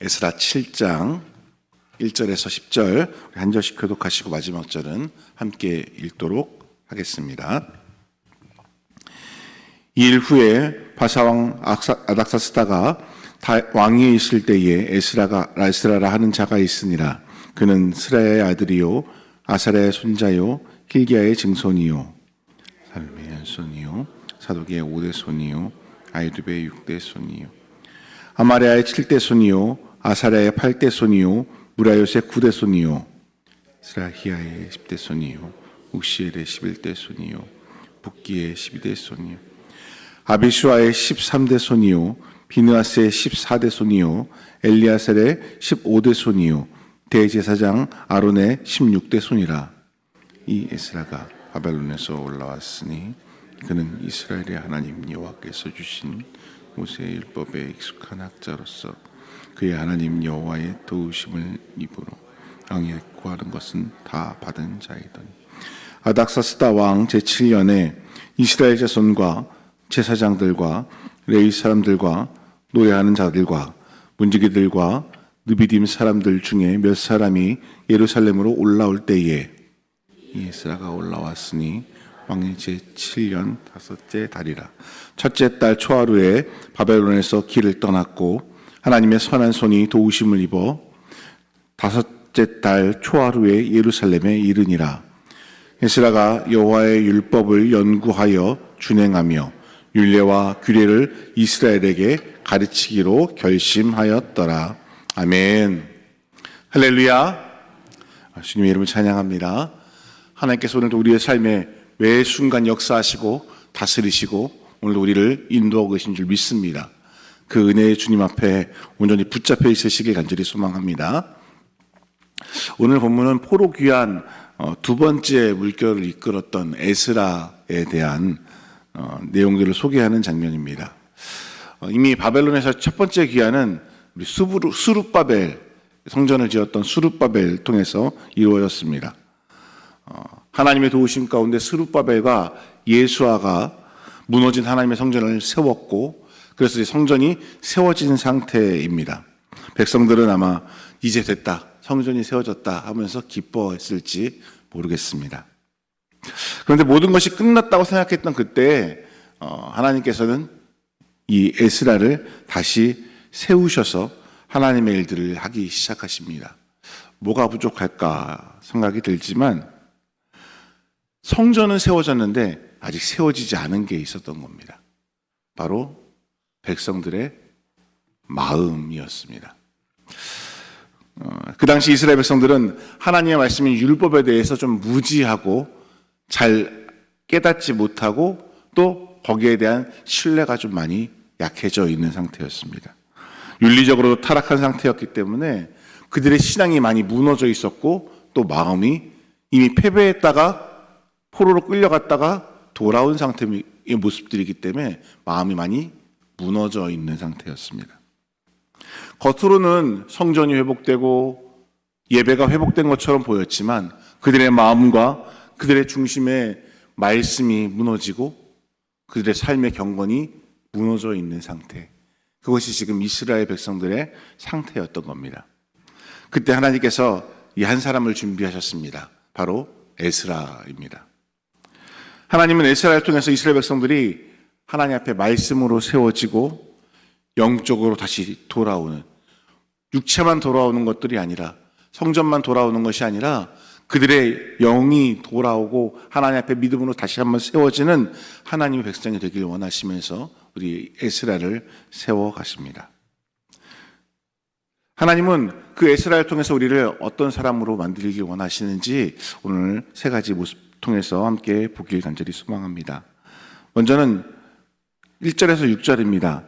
에스라 7장 1절에서 10절 우리 한 절씩 교독하시고 마지막 절은 함께 읽도록 하겠습니다. 이일 후에 바사왕 아닥사스다가 다- 왕위에 있을 때에 에스라가 라스라라 하는 자가 있으니라 그는 스라의 아들이요 아사랴의 손자요 힐기야의 증손이요 살메의 손이요 사독의 오대 손이요 아이두베의 육대 손이요 아마리아의 칠대 손이요 아사랴의 팔대 손이요 무라요의 구대 손이요 스라히아의 십대 손이요 욱시엘의 십일대 손이요 북기의 십이대 손이요 아비슈아의 십삼대 손이요 비느아스의 십사대 손이요 엘리아셀의 십오대 손이요 대제사장 아론의 십육대 손이라. 이 에스라가 바벨론에서 올라왔으니 그는 이스라엘의 하나님 여호와께서 주신 모세의 율법에 익숙한 학자로서 그의 하나님 여호와의 도우심을 입으로 왕이 구하는 것은 다 받은 자이더니. 아닥사스다 왕 제7년에 이스라엘 자손과 제사장들과 레위 사람들과 노래하는 자들과 문지기들과 느비딤 사람들 중에 몇 사람이 예루살렘으로 올라올 때에 이 에스라가 올라왔으니 왕의 제 7년 다섯째 달이라. 첫째 달 초하루에 바벨론에서 길을 떠났고 하나님의 선한 손이 도우심을 입어 다섯째 달 초하루에 예루살렘에 이르니라 에스라가 여호와의 율법을 연구하여 준행하며 율례와 규례를 이스라엘에게 가르치기로 결심하였더라 아멘 할렐루야 주님의 이름을 찬양합니다. 하나님께서 오늘도 우리의 삶에 매 순간 역사하시고 다스리시고 오늘도 우리를 인도하고 계신 줄 믿습니다. 그 은혜의 주님 앞에 온전히 붙잡혀 있으시길 간절히 소망합니다. 오늘 본문은 포로 귀한 어, 두 번째 물결을 이끌었던 에스라에 대한 어, 내용들을 소개하는 장면입니다. 어, 이미 바벨론에서 첫 번째 귀환은 우리 수부르, 수룹바벨 성전을 지었던 수룹바벨 통해서 이루어졌습니다. 어, 하나님의 도우심 가운데 수룹바벨과 예수아가 무너진 하나님의 성전을 세웠고 그래서 이 성전이 세워진 상태입니다. 백성들은 아마 이제 됐다, 성전이 세워졌다 하면서 기뻐했을지 모르겠습니다. 그런데 모든 것이 끝났다고 생각했던 그때 어, 하나님께서는 이 에스라를 다시 세우셔서 하나님의 일들을 하기 시작하십니다. 뭐가 부족할까 생각이 들지만 성전은 세워졌는데 아직 세워지지 않은 게 있었던 겁니다. 바로 백성들의 마음이었습니다. 어, 그 당시 이스라엘 백성들은 하나님의 말씀인 율법에 대해서 좀 무지하고 잘 깨닫지 못하고 또 거기에 대한 신뢰가 좀 많이 약해져 있는 상태였습니다. 윤리적으로 타락한 상태였기 때문에 그들의 신앙이 많이 무너져 있었고 또 마음이 이미 패배했다가 포로로 끌려갔다가 돌아온 상태의 모습들이기 때문에 마음이 많이 무너져 있는 상태였습니다. 겉으로는 성전이 회복되고 예배가 회복된 것처럼 보였지만 그들의 마음과 그들의 중심에 말씀이 무너지고 그들의 삶의 경건이 무너져 있는 상태. 그것이 지금 이스라엘 백성들의 상태였던 겁니다. 그때 하나님께서 이 한 사람을 준비하셨습니다. 바로 에스라입니다. 하나님은 에스라를 통해서 이스라엘 백성들이 하나님 앞에 말씀으로 세워지고 영적으로 다시 돌아오는 육체만 돌아오는 것들이 아니라 성전만 돌아오는 것이 아니라 그들의 영이 돌아오고 하나님 앞에 믿음으로 다시 한번 세워지는 하나님의 백성이 되길 원하시면서 우리 에스라를 세워 가십니다. 하나님은 그 에스라를 통해서 우리를 어떤 사람으로 만들길 원하시는지 오늘 세 가지 모습 통해서 함께 보길 간절히 소망합니다. 먼저는 1절에서 6절입니다.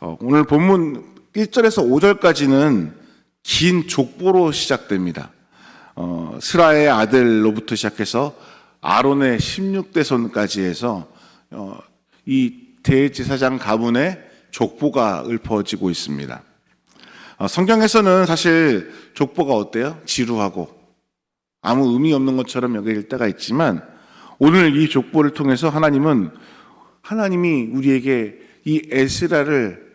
어, 오늘 본문 1절에서 5절까지는 긴 족보로 시작됩니다. 어, 스라의 아들로부터 시작해서 아론의 16대 손까지 해서 어, 이 대제사장 가문의 족보가 읊어지고 있습니다. 어, 성경에서는 사실 족보가 어때요? 지루하고 아무 의미 없는 것처럼 여길 때가 있지만 오늘 이 족보를 통해서 하나님은 하나님이 우리에게 이 에스라를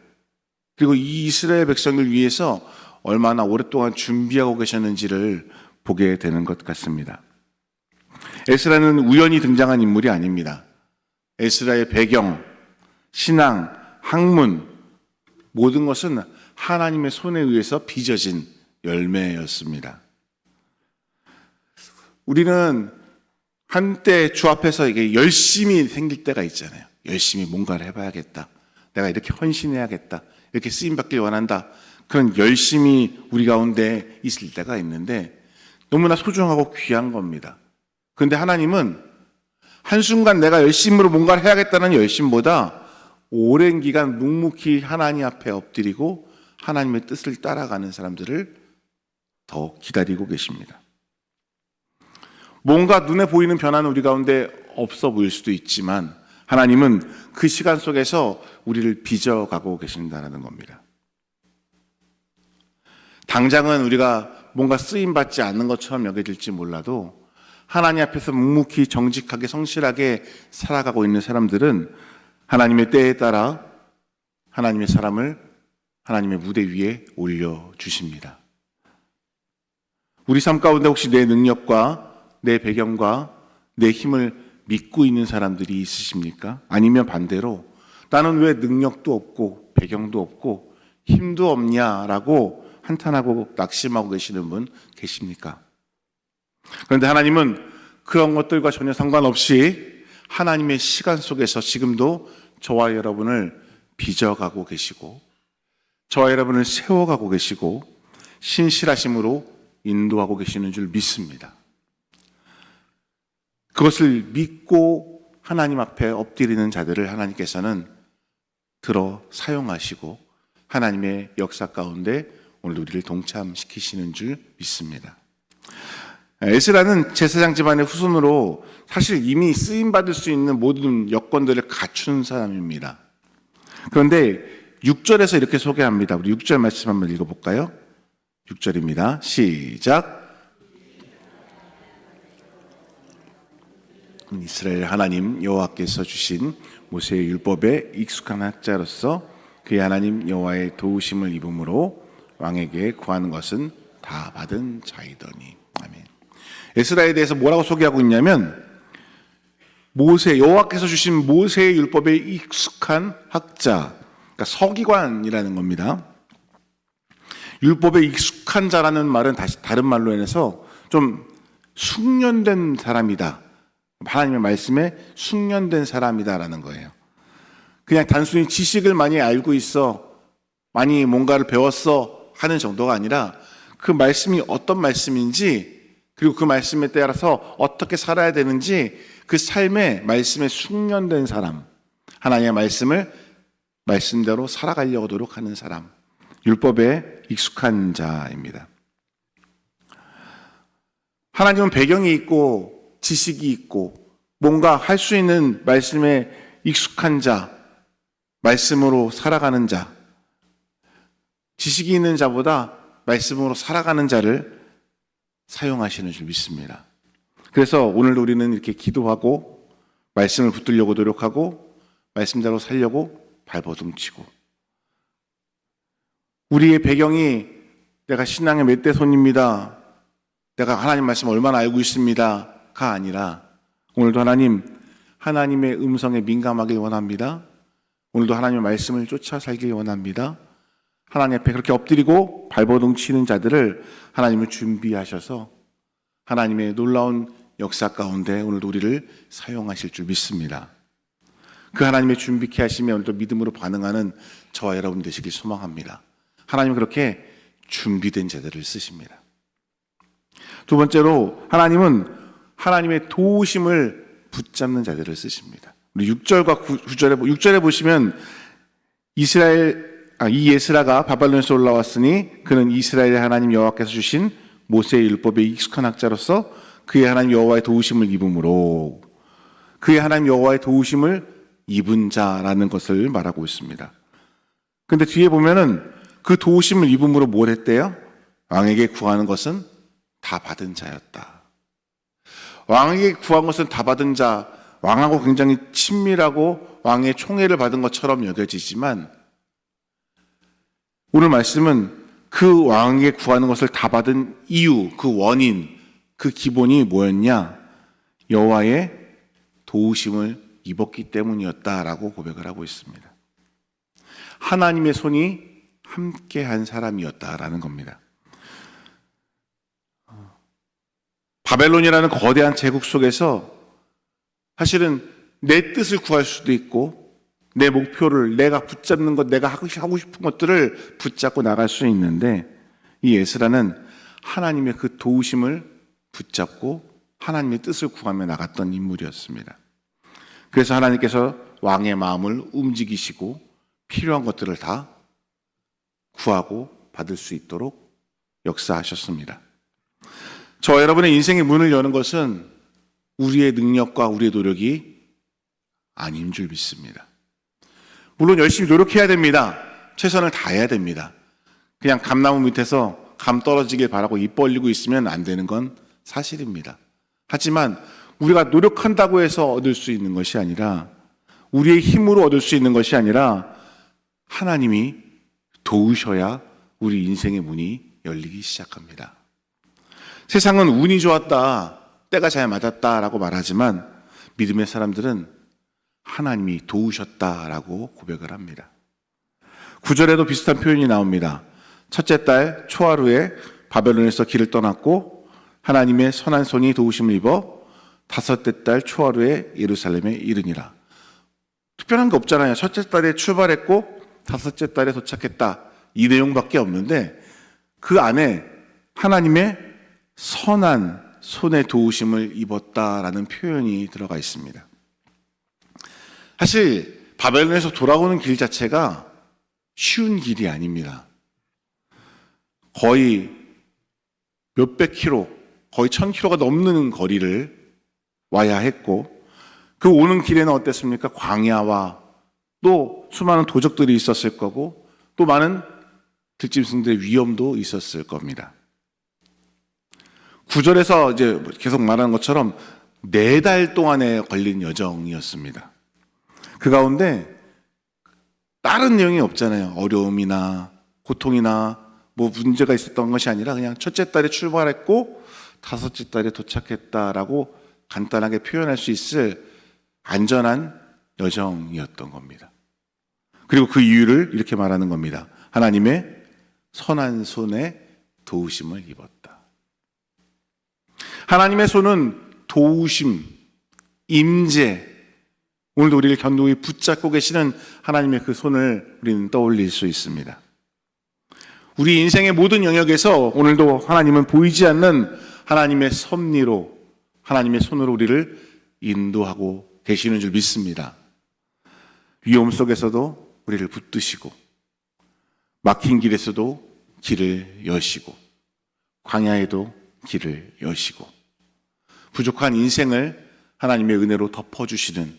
그리고 이 이스라엘 백성을 위해서 얼마나 오랫동안 준비하고 계셨는지를 보게 되는 것 같습니다. 에스라는 우연히 등장한 인물이 아닙니다. 에스라의 배경, 신앙, 학문, 모든 것은 하나님의 손에 의해서 빚어진 열매였습니다. 우리는 한때 주 앞에서 이게 열심히 생길 때가 있잖아요. 열심히 뭔가를 해봐야겠다. 내가 이렇게 헌신해야겠다. 이렇게 쓰임받길 원한다. 그런 열심히 우리 가운데 있을 때가 있는데 너무나 소중하고 귀한 겁니다. 그런데 하나님은 한순간 내가 열심으로 뭔가를 해야겠다는 열심보다 오랜 기간 묵묵히 하나님 앞에 엎드리고 하나님의 뜻을 따라가는 사람들을 더 기다리고 계십니다. 뭔가 눈에 보이는 변화는 우리 가운데 없어 보일 수도 있지만 하나님은 그 시간 속에서 우리를 빚어가고 계신다는 겁니다. 당장은 우리가 뭔가 쓰임 받지 않는 것처럼 여겨질지 몰라도 하나님 앞에서 묵묵히 정직하게 성실하게 살아가고 있는 사람들은 하나님의 때에 따라 하나님의 사람을 하나님의 무대 위에 올려 주십니다. 우리 삶 가운데 혹시 내 능력과 내 배경과 내 힘을 믿고 있는 사람들이 있으십니까? 아니면 반대로 나는 왜 능력도 없고 배경도 없고 힘도 없냐라고 한탄하고 낙심하고 계시는 분 계십니까? 그런데 하나님은 그런 것들과 전혀 상관없이 하나님의 시간 속에서 지금도 저와 여러분을 빚어가고 계시고 저와 여러분을 세워가고 계시고 신실하심으로 인도하고 계시는 줄 믿습니다. 그것을 믿고 하나님 앞에 엎드리는 자들을 하나님께서는 들어 사용하시고 하나님의 역사 가운데 오늘 우리를 동참시키시는 줄 믿습니다. 에스라는 제사장 집안의 후손으로 사실 이미 쓰임 받을 수 있는 모든 여건들을 갖춘 사람입니다. 그런데 6절에서 이렇게 소개합니다. 우리 6절 말씀 한번 읽어 볼까요? 6절입니다. 시작. 이스라엘 하나님 여호와께서 주신 모세의 율법에 익숙한 학자로서 그의 하나님 여호와의 도우심을 입음으로 왕에게 구하는 것은 다 받은 자이더니 아멘. 에스라에 대해서 뭐라고 소개하고 있냐면 모세 여호와께서 주신 모세의 율법에 익숙한 학자, 그러니까 서기관이라는 겁니다. 율법에 익숙한 자라는 말은 다시 다른 말로 해서 좀 숙련된 사람이다. 하나님의 말씀에 숙련된 사람이다라는 거예요. 그냥 단순히 지식을 많이 알고 있어, 많이 뭔가를 배웠어 하는 정도가 아니라 그 말씀이 어떤 말씀인지 그리고 그 말씀에 따라서 어떻게 살아야 되는지 그 삶의 말씀에 숙련된 사람, 하나님의 말씀을 말씀대로 살아가려고 노력하는 사람, 율법에 익숙한 자입니다. 하나님은 배경이 있고 지식이 있고 뭔가 할 수 있는 말씀에 익숙한 자, 말씀으로 살아가는 자, 지식이 있는 자보다 말씀으로 살아가는 자를 사용하시는 줄 믿습니다. 그래서 오늘도 우리는 이렇게 기도하고 말씀을 붙들려고 노력하고 말씀대로 살려고 발버둥치고 우리의 배경이 내가 신앙의 멧대손입니다. 내가 하나님 말씀 얼마나 알고 있습니다 가 아니라 오늘도 하나님 하나님의 음성에 민감하길 원합니다. 오늘도 하나님의 말씀을 쫓아 살길 원합니다. 하나님 앞에 그렇게 엎드리고 발버둥 치는 자들을 하나님을 준비하셔서 하나님의 놀라운 역사 가운데 오늘도 우리를 사용하실 줄 믿습니다. 그 하나님의 준비케 하시면 오늘도 믿음으로 반응하는 저와 여러분 되시길 소망합니다. 하나님은 그렇게 준비된 자들을 쓰십니다. 두 번째로 하나님은 하나님의 도우심을 붙잡는 자들을 쓰십니다. 우리 6절과 9절에 6절에 보시면 이스라엘 아, 이 예스라가 바벨론에서 올라왔으니 그는 이스라엘의 하나님 여호와께서 주신 모세의 율법에 익숙한 학자로서 그의 하나님 여호와의 도우심을 입음으로 그의 하나님 여호와의 도우심을 입은 자라는 것을 말하고 있습니다. 근데 뒤에 보면은 그 도우심을 입음으로 뭘 했대요? 왕에게 구하는 것은 다 받은 자였다. 왕에게 구한 것은 다 받은 자, 왕하고 굉장히 친밀하고 왕의 총애를 받은 것처럼 여겨지지만 오늘 말씀은 그 왕에게 구하는 것을 다 받은 이유, 그 원인, 그 기본이 뭐였냐? 여호와의 도우심을 입었기 때문이었다라고 고백을 하고 있습니다. 하나님의 손이 함께한 사람이었다라는 겁니다. 바벨론이라는 거대한 제국 속에서 사실은 내 뜻을 구할 수도 있고 내 목표를 내가 붙잡는 것, 내가 하고 싶은 것들을 붙잡고 나갈 수 있는데 이 에스라는 하나님의 그 도우심을 붙잡고 하나님의 뜻을 구하며 나갔던 인물이었습니다. 그래서 하나님께서 왕의 마음을 움직이시고 필요한 것들을 다 구하고 받을 수 있도록 역사하셨습니다. 저 여러분의 인생의 문을 여는 것은 우리의 능력과 우리의 노력이 아닌 줄 믿습니다. 물론 열심히 노력해야 됩니다. 최선을 다해야 됩니다. 그냥 감나무 밑에서 감 떨어지길 바라고 입 벌리고 있으면 안 되는 건 사실입니다. 하지만 우리가 노력한다고 해서 얻을 수 있는 것이 아니라 우리의 힘으로 얻을 수 있는 것이 아니라 하나님이 도우셔야 우리 인생의 문이 열리기 시작합니다. 세상은 운이 좋았다, 때가 잘 맞았다라고 말하지만 믿음의 사람들은 하나님이 도우셨다라고 고백을 합니다. 구절에도 비슷한 표현이 나옵니다. 첫째 달 초하루에 바벨론에서 길을 떠났고 하나님의 선한 손이 도우심을 입어 다섯째 달 초하루에 예루살렘에 이르니라. 특별한 게 없잖아요. 첫째 달에 출발했고 다섯째 달에 도착했다. 이 내용밖에 없는데 그 안에 하나님의 선한 손의 도우심을 입었다라는 표현이 들어가 있습니다. 사실 바벨론에서 돌아오는 길 자체가 쉬운 길이 아닙니다. 거의 몇백 킬로, 거의 천 킬로가 넘는 거리를 와야 했고 그 오는 길에는 어땠습니까? 광야와 또 수많은 도적들이 있었을 거고 또 많은 들짐승들의 위험도 있었을 겁니다. 구절에서 이제 계속 말하는 것처럼 네 달 동안에 걸린 여정이었습니다. 그 가운데 다른 내용이 없잖아요. 어려움이나 고통이나 뭐 문제가 있었던 것이 아니라 그냥 첫째 달에 출발했고 다섯째 달에 도착했다라고 간단하게 표현할 수 있을 안전한 여정이었던 겁니다. 그리고 그 이유를 이렇게 말하는 겁니다. 하나님의 선한 손에 도우심을 입었다. 하나님의 손은 도우심, 임재, 오늘도 우리를 견고히 붙잡고 계시는 하나님의 그 손을 우리는 떠올릴 수 있습니다. 우리 인생의 모든 영역에서 오늘도 하나님은 보이지 않는 하나님의 섭리로 하나님의 손으로 우리를 인도하고 계시는 줄 믿습니다. 위험 속에서도 우리를 붙드시고 막힌 길에서도 길을 여시고 광야에도 길을 여시고 부족한 인생을 하나님의 은혜로 덮어주시는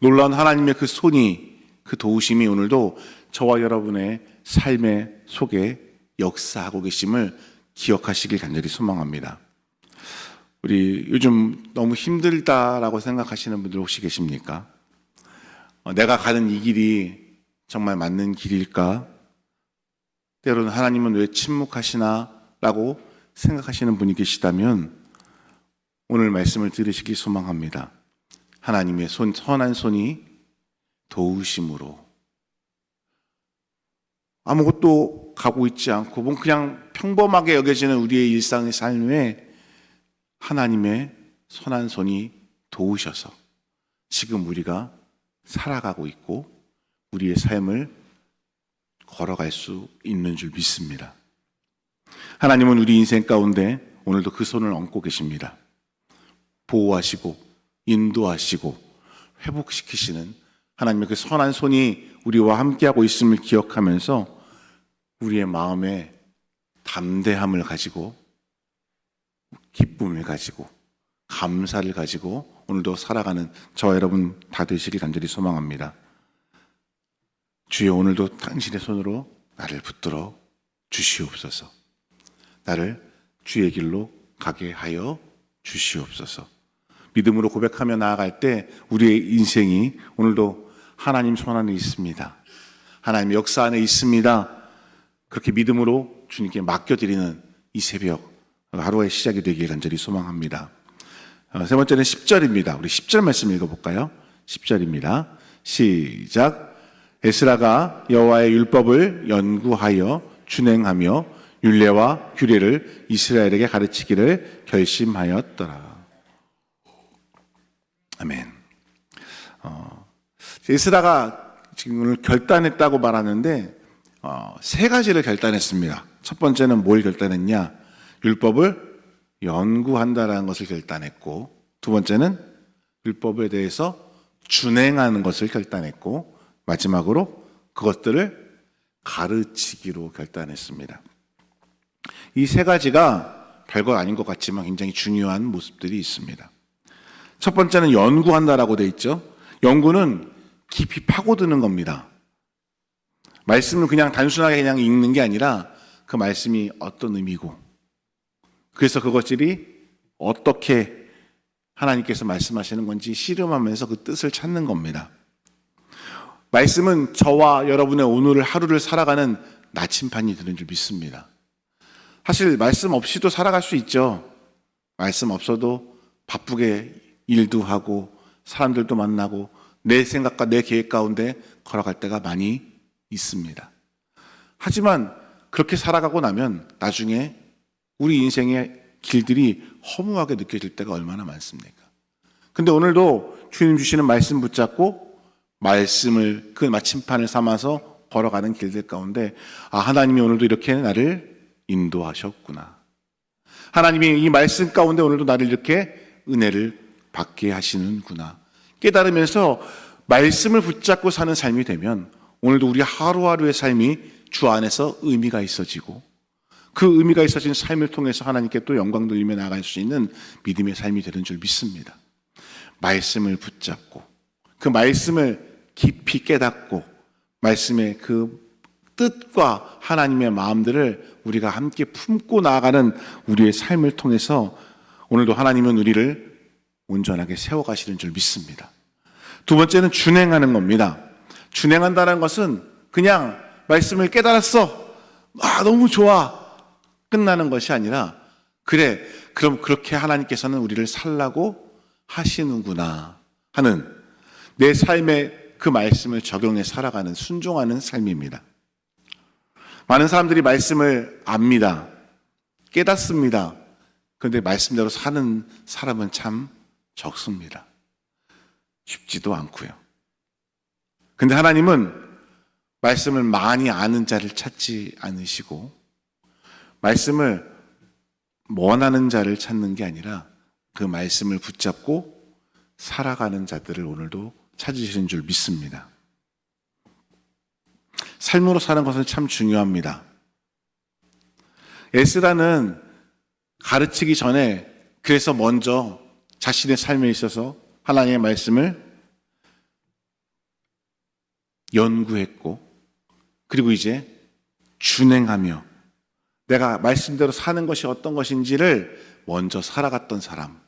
놀라운 하나님의 그 손이 그 도우심이 오늘도 저와 여러분의 삶의 속에 역사하고 계심을 기억하시길 간절히 소망합니다. 우리 요즘 너무 힘들다라고 생각하시는 분들 혹시 계십니까? 어, 내가 가는 이 길이 정말 맞는 길일까? 때로는 하나님은 왜 침묵하시나? 라고 생각하시는 분이 계시다면 오늘 말씀을 들으시기 소망합니다. 하나님의 손, 선한 손이 도우심으로 아무것도 가고 있지 않고 뭐 그냥 평범하게 여겨지는 우리의 일상의 삶에 하나님의 선한 손이 도우셔서 지금 우리가 살아가고 있고 우리의 삶을 걸어갈 수 있는 줄 믿습니다. 하나님은 우리 인생 가운데 오늘도 그 손을 얹고 계십니다. 보호하시고 인도하시고 회복시키시는 하나님의 그 선한 손이 우리와 함께하고 있음을 기억하면서 우리의 마음에 담대함을 가지고 기쁨을 가지고 감사를 가지고 오늘도 살아가는 저 여러분 다 되시길 간절히 소망합니다. 주여 오늘도 당신의 손으로 나를 붙들어 주시옵소서. 나를 주의 길로 가게 하여 주시옵소서. 믿음으로 고백하며 나아갈 때 우리의 인생이 오늘도 하나님 손 안에 있습니다. 하나님 역사 안에 있습니다. 그렇게 믿음으로 주님께 맡겨드리는 이 새벽 하루의 시작이 되길 간절히 소망합니다. 어, 세 번째는 10절입니다. 우리 10절 말씀 읽어볼까요? 10절입니다. 시작. 에스라가 여호와의 율법을 연구하여 준행하며 율례와 규례를 이스라엘에게 가르치기를 결심하였더라. 아멘. 어, 에스라가 지금 오늘 결단했다고 말하는데 어, 세 가지를 결단했습니다. 첫 번째는 뭘 결단했냐? 율법을 연구한다라는 것을 결단했고, 두 번째는 율법에 대해서 준행하는 것을 결단했고, 마지막으로 그것들을 가르치기로 결단했습니다. 이 세 가지가 별거 아닌 것 같지만 굉장히 중요한 모습들이 있습니다. 첫 번째는 연구한다라고 돼 있죠. 연구는 깊이 파고드는 겁니다. 말씀을 그냥 단순하게 그냥 읽는 게 아니라 그 말씀이 어떤 의미고 그래서 그것들이 어떻게 하나님께서 말씀하시는 건지 씨름하면서 그 뜻을 찾는 겁니다. 말씀은 저와 여러분의 오늘을 하루를 살아가는 나침판이 되는 줄 믿습니다. 사실 말씀 없이도 살아갈 수 있죠. 말씀 없어도 바쁘게 일도 하고 사람들도 만나고 내 생각과 내 계획 가운데 걸어갈 때가 많이 있습니다. 하지만 그렇게 살아가고 나면 나중에 우리 인생의 길들이 허무하게 느껴질 때가 얼마나 많습니까? 근데 오늘도 주님 주시는 말씀 붙잡고 말씀을 그 마침판을 삼아서 걸어가는 길들 가운데 아 하나님이 오늘도 이렇게 나를 인도하셨구나. 하나님이 이 말씀 가운데 오늘도 나를 이렇게 은혜를 받게 하시는구나. 깨달으면서 말씀을 붙잡고 사는 삶이 되면 오늘도 우리 하루하루의 삶이 주 안에서 의미가 있어지고 그 의미가 있어진 삶을 통해서 하나님께 또 영광 돌리며 나아갈 수 있는 믿음의 삶이 되는 줄 믿습니다. 말씀을 붙잡고 그 말씀을 깊이 깨닫고 말씀의 그 뜻과 하나님의 마음들을 우리가 함께 품고 나아가는 우리의 삶을 통해서 오늘도 하나님은 우리를 온전하게 세워가시는 줄 믿습니다. 두 번째는 준행하는 겁니다. 준행한다는 것은 그냥 말씀을 깨달았어. 아, 너무 좋아. 끝나는 것이 아니라, 그래, 그럼 그렇게 하나님께서는 우리를 살라고 하시는구나 하는 내 삶에 그 말씀을 적용해 살아가는 순종하는 삶입니다. 많은 사람들이 말씀을 압니다. 깨닫습니다. 그런데 말씀대로 사는 사람은 참 적습니다. 쉽지도 않고요. 근데 하나님은 말씀을 많이 아는 자를 찾지 않으시고 말씀을 원하는 자를 찾는 게 아니라 그 말씀을 붙잡고 살아가는 자들을 오늘도 찾으시는 줄 믿습니다. 삶으로 사는 것은 참 중요합니다. 에스라는 가르치기 전에 그래서 먼저 자신의 삶에 있어서 하나님의 말씀을 연구했고 그리고 이제 준행하며 내가 말씀대로 사는 것이 어떤 것인지를 먼저 살아갔던 사람,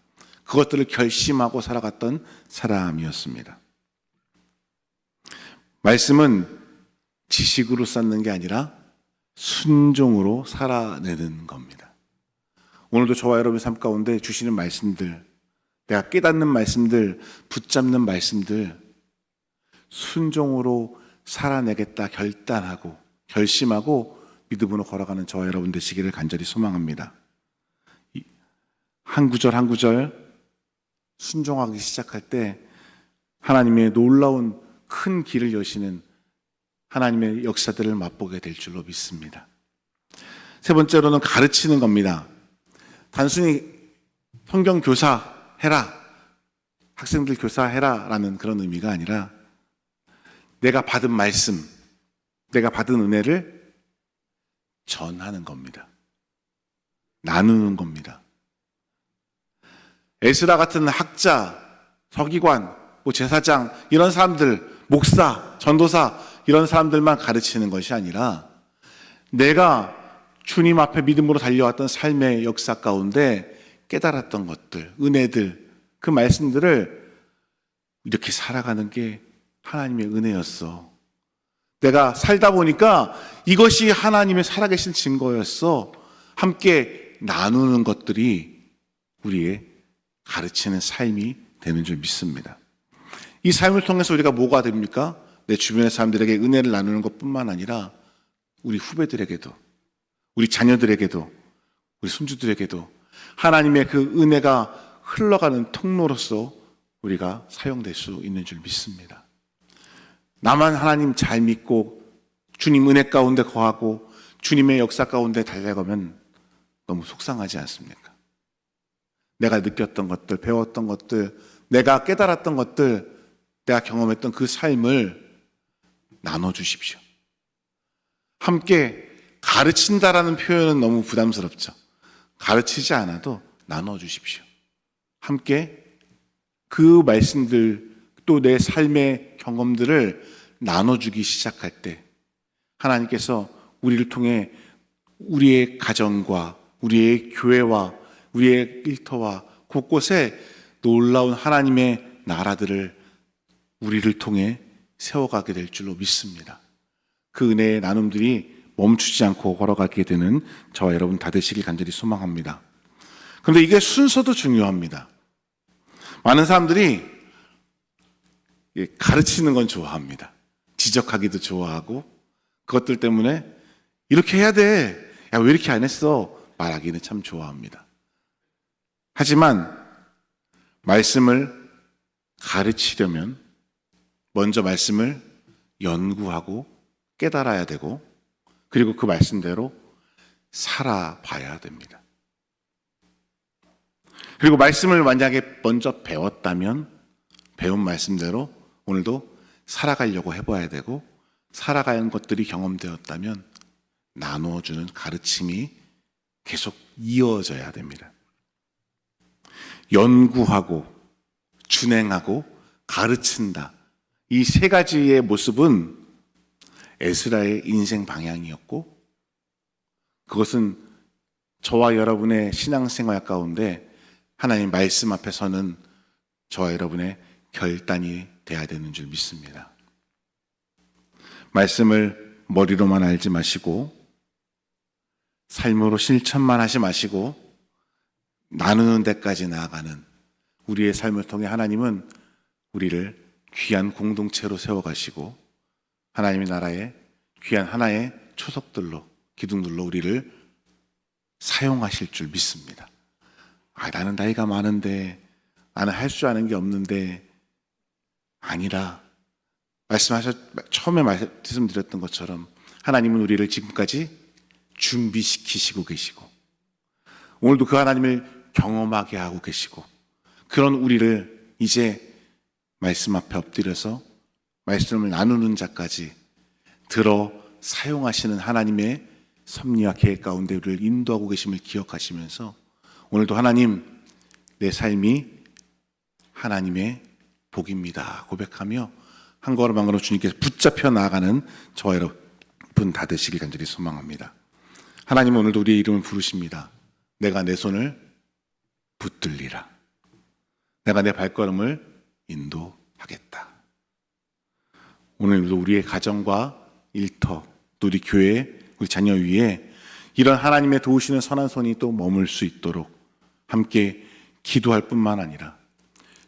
그것들을 결심하고 살아갔던 사람이었습니다. 말씀은 지식으로 쌓는 게 아니라 순종으로 살아내는 겁니다. 오늘도 저와 여러분의 삶 가운데 주시는 말씀들, 내가 깨닫는 말씀들, 붙잡는 말씀들, 순종으로 살아내겠다 결단하고 결심하고 믿음으로 걸어가는 저와 여러분 되시기를 간절히 소망합니다. 한 구절 한 구절 순종하기 시작할 때 하나님의 놀라운 큰 길을 여시는 하나님의 역사들을 맛보게 될 줄로 믿습니다. 세 번째로는 가르치는 겁니다. 단순히 성경 교사 해라, 학생들 교사 해라 라는 그런 의미가 아니라 내가 받은 말씀, 내가 받은 은혜를 전하는 겁니다. 나누는 겁니다. 에스라 같은 학자, 서기관, 뭐 제사장 이런 사람들, 목사, 전도사 이런 사람들만 가르치는 것이 아니라 내가 주님 앞에 믿음으로 달려왔던 삶의 역사 가운데 깨달았던 것들, 은혜들, 그 말씀들을 이렇게 살아가는 게 하나님의 은혜였어. 내가 살다 보니까 이것이 하나님의 살아계신 증거였어. 함께 나누는 것들이 우리의 가르치는 삶이 되는 줄 믿습니다. 이 삶을 통해서 우리가 뭐가 됩니까? 내 주변의 사람들에게 은혜를 나누는 것 뿐만 아니라 우리 후배들에게도, 우리 자녀들에게도, 우리 손주들에게도 하나님의 그 은혜가 흘러가는 통로로서 우리가 사용될 수 있는 줄 믿습니다. 나만 하나님 잘 믿고 주님 은혜 가운데 거하고 주님의 역사 가운데 달려가면 너무 속상하지 않습니까? 내가 느꼈던 것들, 배웠던 것들, 내가 깨달았던 것들, 내가 경험했던 그 삶을 나눠주십시오. 함께 가르친다라는 표현은 너무 부담스럽죠. 가르치지 않아도 나눠주십시오. 함께 그 말씀들 또 내 삶의 경험들을 나눠주기 시작할 때 하나님께서 우리를 통해 우리의 가정과 우리의 교회와 우리의 일터와 곳곳에 놀라운 하나님의 나라들을 우리를 통해 세워가게 될 줄로 믿습니다. 그 은혜의 나눔들이 멈추지 않고 걸어가게 되는 저와 여러분 다 되시길 간절히 소망합니다. 그런데 이게 순서도 중요합니다. 많은 사람들이 예, 가르치는 건 좋아합니다. 지적하기도 좋아하고 그것들 때문에 이렇게 해야 돼. 야, 왜 이렇게 안 했어? 말하기는 참 좋아합니다. 하지만 말씀을 가르치려면 먼저 말씀을 연구하고 깨달아야 되고 그리고 그 말씀대로 살아봐야 됩니다. 그리고 말씀을 만약에 먼저 배웠다면 배운 말씀대로 오늘도 살아가려고 해봐야 되고 살아가는 것들이 경험되었다면 나누어주는 가르침이 계속 이어져야 됩니다. 연구하고 준행하고 가르친다. 이 세 가지의 모습은 에스라의 인생 방향이었고 그것은 저와 여러분의 신앙생활 가운데 하나님 말씀 앞에서는 저와 여러분의 결단이 돼야 되는 줄 믿습니다. 말씀을 머리로만 알지 마시고 삶으로 실천만 하지 마시고 나누는 데까지 나아가는 우리의 삶을 통해 하나님은 우리를 귀한 공동체로 세워가시고 하나님의 나라의 귀한 하나의 초석들로 기둥들로 우리를 사용하실 줄 믿습니다. 아, 나는 나이가 많은데 나는 할 줄 아는 게 없는데 아니라 말씀하셨 처음에 말씀드렸던 것처럼 하나님은 우리를 지금까지 준비시키시고 계시고 오늘도 그 하나님을 경험하게 하고 계시고 그런 우리를 이제 말씀 앞에 엎드려서 말씀을 나누는 자까지 들어 사용하시는 하나님의 섭리와 계획 가운데 우리를 인도하고 계심을 기억하시면서 오늘도 하나님 내 삶이 하나님의 복입니다 고백하며 한 걸음 한 걸음 주님께서 붙잡혀 나아가는 저와 여러분 다 되시길 간절히 소망합니다. 하나님 오늘도 우리의 이름을 부르십니다. 내가 내 손을 붙들리라. 내가 내 발걸음을 인도하겠다. 오늘도 우리의 가정과 일터, 또 우리 교회, 우리 자녀 위에 이런 하나님의 도우시는 선한 손이 또 머물 수 있도록 함께 기도할 뿐만 아니라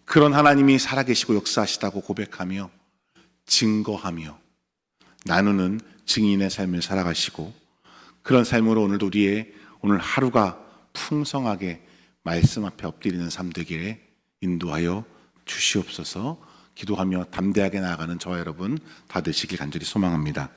그런 하나님이 살아계시고 역사하시다고 고백하며 증거하며 나누는 증인의 삶을 살아가시고 그런 삶으로 오늘도 우리의 오늘 하루가 풍성하게 말씀 앞에 엎드리는 삶 되기에 인도하여 주시옵소서 기도하며 담대하게 나아가는 저와 여러분 다 되시길 간절히 소망합니다.